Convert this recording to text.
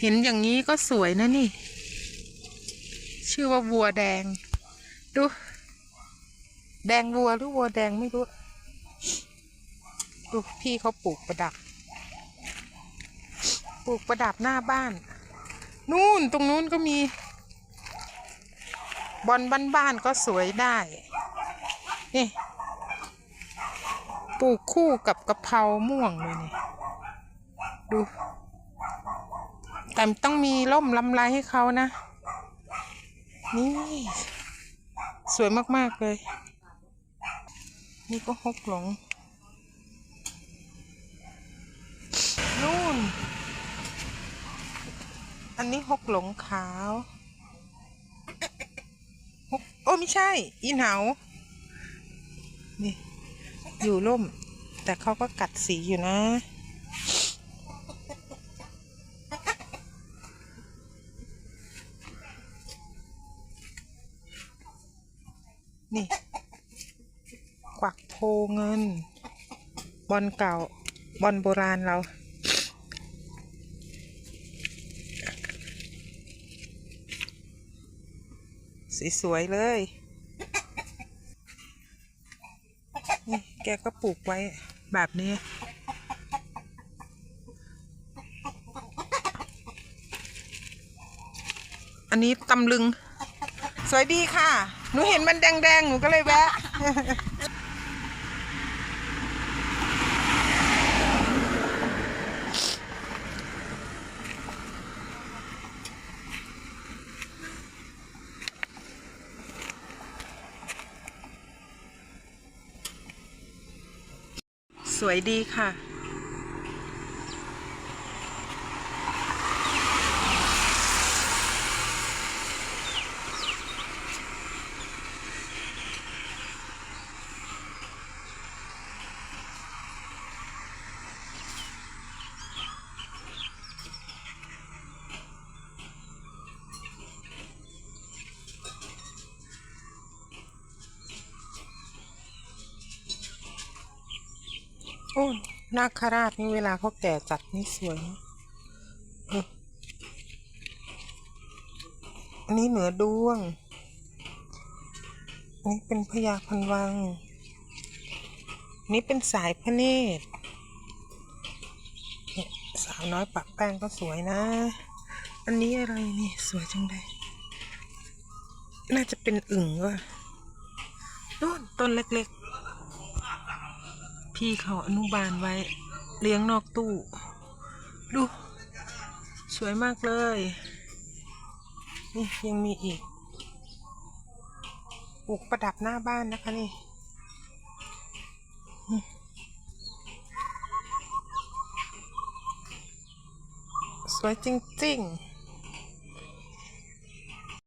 เห็นอย่างนี้ก็สวยนะนี่ ชื่อว่าวัวแดง ดู แดงวัวหรือวัวแดงไม่รู้ ดูพี่เขาปลูกประดับ ปลูกประดับหน้าบ้าน นู่นตรงนู้นก็มี บอลบ้านๆก็สวยได้ นี่ ปลูกคู่กับกะเพราม่วงเลยนี่ ดู แต่ต้องมีร่มลำไรให้เขานะ นี่ สวยมากๆเลย นี่ก็ฮกหลง นู่น อันนี้ฮกหลงขาวฮกโอ้ไม่ใช่ อีเหนานี่ อยู่ร่ม แต่เขาก็กัดสีอยู่นะ นี่ กวักโพเงิน บอลเก่า บอลโบราณเรา สวยๆเลย นี่แกก็ปลูกไว้แบบนี้อันนี้ตำลึง สวยดีค่ะ หนูเห็นมันแดงๆ หนูก็เลยแวะ สวยดีค่ะ อ้นาคราชนี่เวลาเขาแก่จัดนี่สวยอันนี้เหนือดวง อันนี้เป็นพญาพันวังอันนี้เป็นสายพระเนตรสาวน้อยปักแป้งก็สวยนะ อันนี้อะไรนี่สวยจังเลยน่าจะเป็นอึ่งว่ะนู่นต้นเล็ก พี่เขาอนุบาลไว้ เลี้ยงนอกตู้ ดู สวยมากเลย นี่ยังมีอีกปลูกประดับหน้าบ้านนะคะนี่สวยจริง ๆ